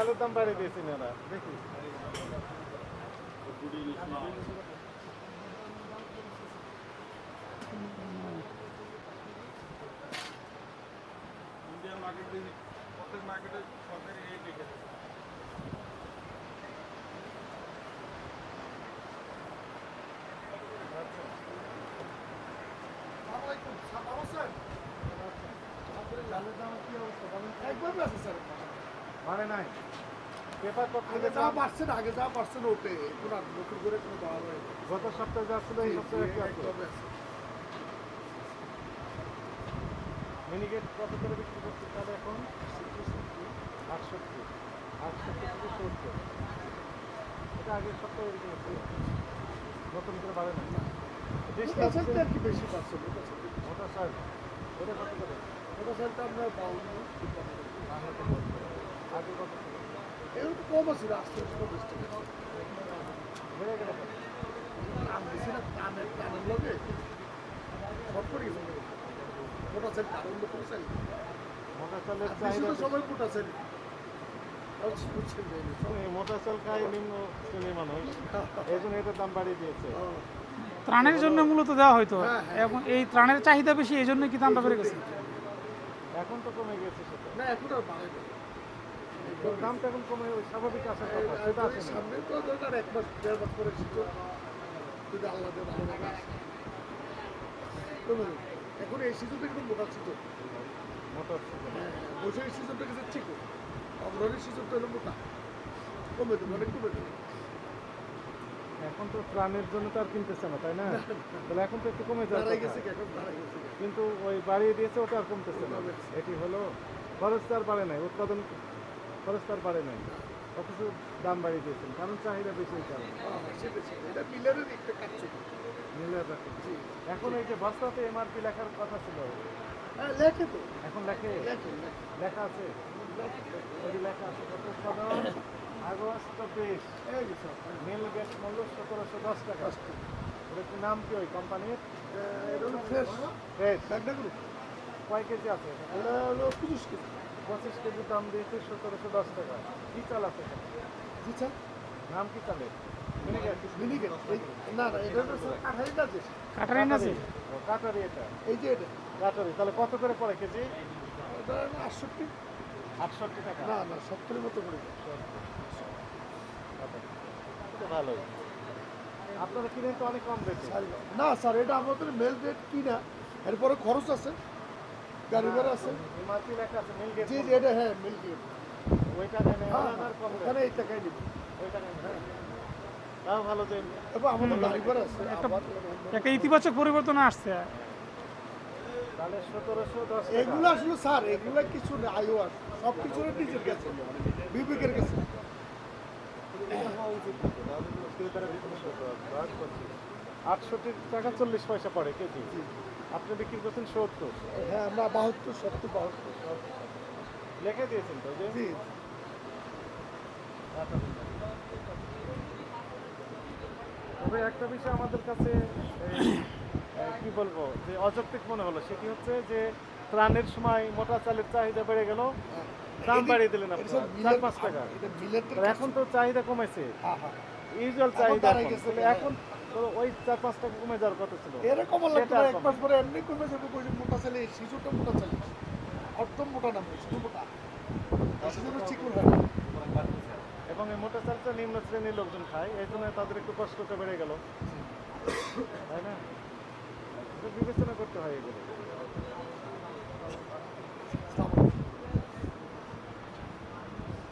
চালের দাম বাড়িয়ে দিয়েছেন এরা দেখি। ইন্ডিয়ান মার্কেটে প্রত্যেক মার্কেটে সরকারি রেট লিখে দেয়। মানে নাই। পেপার আগে যা পারছেন আগে যা পারছেন ওটে এখন আর নতুন করে কোনো দেওয়া হয়। গত সপ্তাহে যা ছিল এই সপ্তাহে কি আছে। মিনিকেট কত করে বিক্রি করছে তাহলে এখন? আটষট্টি। আটষট্টি থেকে সত্তর। এটা আগের সপ্তাহে এরকম ছিল নতুন করে বাড়ে না। ওটা বেশি পাচ্ছেন ওটা সাইকেল এটা কত করে? ওটা সেলটা আমরা বাউন্ন। এরকম তো কম আছে আস্তে আস্তে চল্লিশ টাকা? টান দিছি না টানের টানের লগে শর্ট করে গেছে মোটা সেল টানের লোক চাহিদা সবাই মোটা জন্য হ্যাঁ। ত্রাণের জন্য মূলত দেওয়া হয়তো হ্যাঁ, হ্যাঁ। এবং এই ত্রাণের চাহিদা বেশি এই জন্যই কি দামটা বেড়ে গেছে এখন তো কমে গেছে না এখন আর দামটা এখন কমে স্বাভাবিক আসার কথা সেটা আসে সামনে তো দরকার এক মাস দেড় মাস করে শীত যদি আল্লাহ ভালোভাবে আসে। এখন এই সিজনটা কিন্তু মোটা সিজন? হ্যাঁ বৈশাখী সিজনটা কিন্তু ঠিক অগ্রহণী সিজনটা হলো মোটা। কমে দেবে অনেক কমে দেবে এখন তো প্রাণের জন্য তো আর কিনতেছে না তাই না? তাহলে এখন তো একটু কমে যাচ্ছে? কিন্তু ওই বাড়িয়ে দিয়েছে ওটা আর কমতেছে না। এটি হলো খরচ তো আর বাড়ে নাই উৎপাদন খরচ তো আর বাড়ে নাই। অথচ দাম বাড়িয়ে দিয়েছেন। কারণ চাহিদা বেশি কারণে। হ্যাঁ এখন এই যে বস্তাতে এমআরপি লেখার কথা ছিল। হ্যাঁ লেখে তো। এখন লেখে? লেখে আছে? লেখে। আছে কত? আগস্ট চব্বিশ মিল গ্যাস মূল্য সতেরোশো দশ টাকা। কি নাম কি ওই কোম্পানির ফ্রেশ কয় কেজি আছে? পঁচিশ কেজি। পঁচিশ কেজি দাম দিয়েছে সতেরোশো দশ টাকা। কি চাল আছে? জি স্যার নাম কি চালের? না না এটা না যে? কাটারি এটা। এই যে এটা। কাটারি তাহলে কত করে পড়ে কেজি? এটা আটষট্টি। আটষট্টি টাকা। না না সত্তরের মতো পড়ে ভালোই। আপনারা কিনেন তো অনেক কম রেট না স্যার এটা আমাদের মেল রেট কিনা এরপরে খরচ আছে। গাড়ি আছে। জি জি এটা হ্যাঁ মিল গেট ওইটা হ্যাঁ ওখানে এই টাকাই নিবে। তাও ভালো আমাদের গাড়ি ভাড়া আছে। একটা ইতিবাচক পরিবর্তন আসছে। এগুলো আসলে স্যার এগুলো কিছু না আয়ু আছে সব কিছু নিজের কাছে বিবেকের কাছে। আটষট্টি টাকা চল্লিশ পয়সা পড়ে কেজি। আপনি বিক্রি করছেন সত্তর। হ্যাঁ আমরা বাহাত্তর সত্তর বাহাত্তর। লিখে দিয়েছেন তো জি। তবে একটা বিষয় আমাদের কাছে কি বলব যে অযৌক্তিক মনে হলো সেটি হচ্ছে যে ত্রাণের সময় মোটা চালের চাহিদা বেড়ে গেল। দাম বাড়িয়ে দিলেন আপনি চার পাঁচ টাকা। এখন তো চাহিদা কমেছে। হ্যাঁ হ্যাঁ। ইউজুয়াল চাহিদা এখন। তো ওই চার পাঁচ টাকা কমে যাওয়ার কথা ছিল। এরকম লাগতো এক মাস পরে এমনি কমে যাবে ওই মোটা চালে শিশুটা মোটা চালে একদম মোটা না শুধু মোটা। চিকুন হয়। এবং এই মোটা চালটা নিম্ন শ্রেণির লোকজন খায় এই জন্য তাদের একটু কষ্টটা বেড়ে গেল। তাই না? বিবেচনা করতে হয় এগুলো।